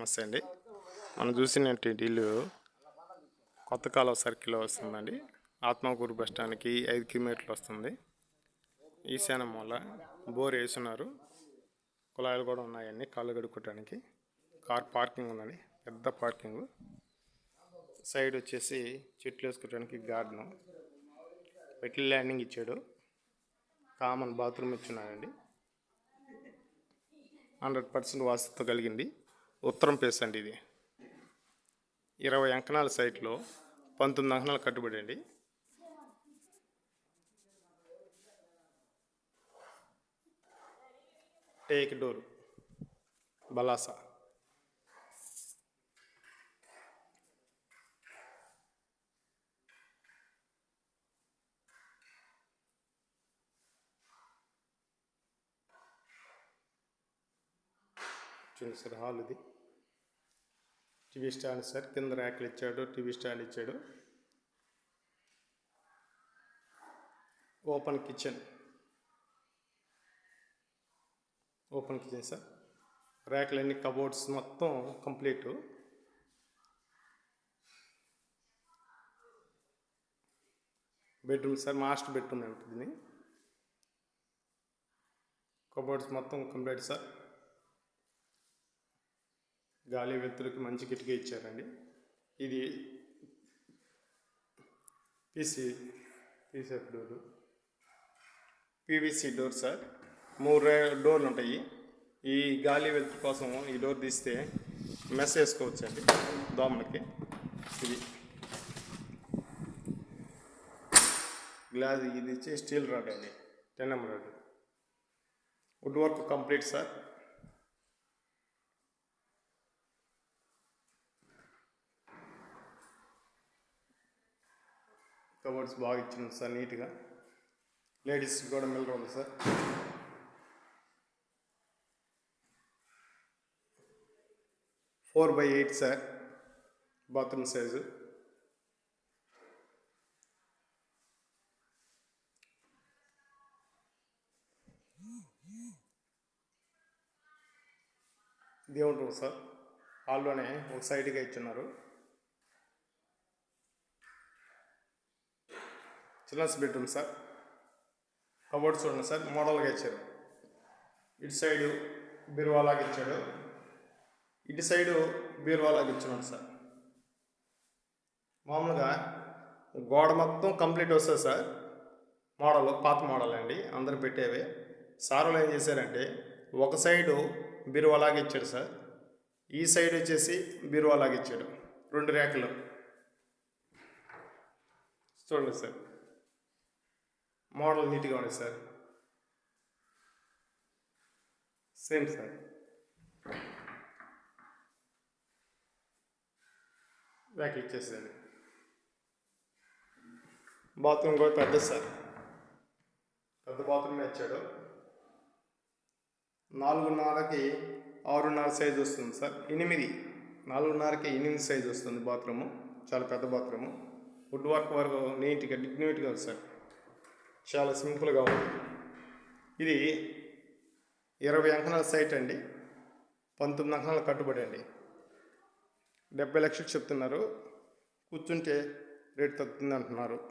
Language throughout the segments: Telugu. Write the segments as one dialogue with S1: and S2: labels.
S1: నమస్తే అండి. మనం చూసినట్టు ఇల్లు కొత్త కాలువ సర్కిల్లో వస్తుందండి. ఆత్మకూరు బస్ స్టాండ్కి ఐదు కిలోమీటర్లు వస్తుంది. ఈశాన్య మూల బోర్ వేసున్నారు కుళాయిలు కూడా ఉన్నాయండి కాళ్ళు కడుక్కోవడానికి కార్ పార్కింగ్ ఉందండి. పెద్ద పార్కింగ్. సైడ్ వచ్చేసి చెట్లు వేసుకోవడానికి గార్డెను. పెట్టి ల్యాండింగ్ ఇచ్చాడు. కామన్ బాత్రూమ్ ఇచ్చున్నాడండి హండ్రెడ్ పర్సెంట్ వాస్తుతో కలిగింది. ఉత్తరం పేస్ అండి ఇది. ఇరవై అంకణాల సైట్లో పంతొమ్మిది అంకణాలు కట్టుబడి అండి టేక్ డోర్ బలాసా. చూడండి హాల్ ఇది. టీవీ స్టాండ్ సార్ కింద ర్యాక్లు ఇచ్చాడు టీవీ స్టాండ్ ఇచ్చాడు. Open kitchen. Open kitchen sir. ర్యాక్లన్నీ cupboards మొత్తం complete. Bedroom sir master bedroom ఉంటుంది కబోర్డ్స్ మొత్తం కంప్లీట్ సార్. గాలి వెలుతురుకి మంచి కిటికీ ఇచ్చారండి. ఇది PC PCF door. PVC door sir. మూడు డోర్లు ఉంటాయి. ఈ గాలి వెలుతురు కోసం ఈ డోర్ తీస్తే మెస్ వేసుకోవచ్చు అండి దోమలకి. ఇది గ్లాస్ ఇది ఇచ్చి స్టీల్ రాడ్ అండి. Ten M rod. Wood work complete sir. Cupboards బాగా ఇచ్చినారు సార్ నీట్గా. లేడీస్ కూడా మిల్లర్ ఉంది sir. Four by eight sir bathroom size దేవుడు రూమ్ సార్ హాల్లోనే ఒక సైడ్గా ఇచ్చున్నారు చిల్డ్రన్స్ బెడ్రూమ్ సార్. కబోర్డ్ చూడండి సార్ మోడల్గా ఇచ్చారు. ఇటు సైడు బీరువాలాగా ఇచ్చాడు. ఇటు సైడు బీరువాలాగా ఇచ్చాడు సార్. మామూలుగా గోడ మొత్తం కంప్లీట్ వస్తుంది సార్. మోడల్ పాత మోడల్ అండి అందరు పెట్టేవి. సార్లు ఏం చేశారంటే ఒక సైడు బీరువాలాగా ఇచ్చాడు సార్. ఈ సైడ్ వచ్చేసి బీరువాలాగా ఇచ్చాడు. రెండు రేఖలు చూడండి సార్. మోడల్ నీట్గా ఉంది సార్. సేమ్ సార్ బ్యాక్ ఇచ్చేసాను బాత్రూమ్ కూడా పెద్ద సార్. పెద్ద బాత్రూమే ఇచ్చాడు. నాలుగున్నరకి ఆరున్నర సైజ్ వస్తుంది సార్. ఎనిమిది. నాలుగున్నరకి ఎనిమిది సైజ్ వస్తుంది బాత్రూము చాలా పెద్ద బాత్రూము వుడ్ వర్క్ వరకు నీట్గా డిగ్నిటీగా ఉంది సార్. చాలా సింపుల్గా ఉంది. ఇది ఇరవై అంకణాల సైట్ అండి. పంతొమ్మిది అంకణాలు కట్టుబడి అండి. డెబ్బై లక్షలు చెప్తున్నారు. కూర్చుంటే రేట్ తగ్గుతుంది అంటున్నారు.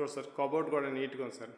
S1: చూడు సార్ కబోర్డ్ కూడా నీట్గా ఉంది సార్.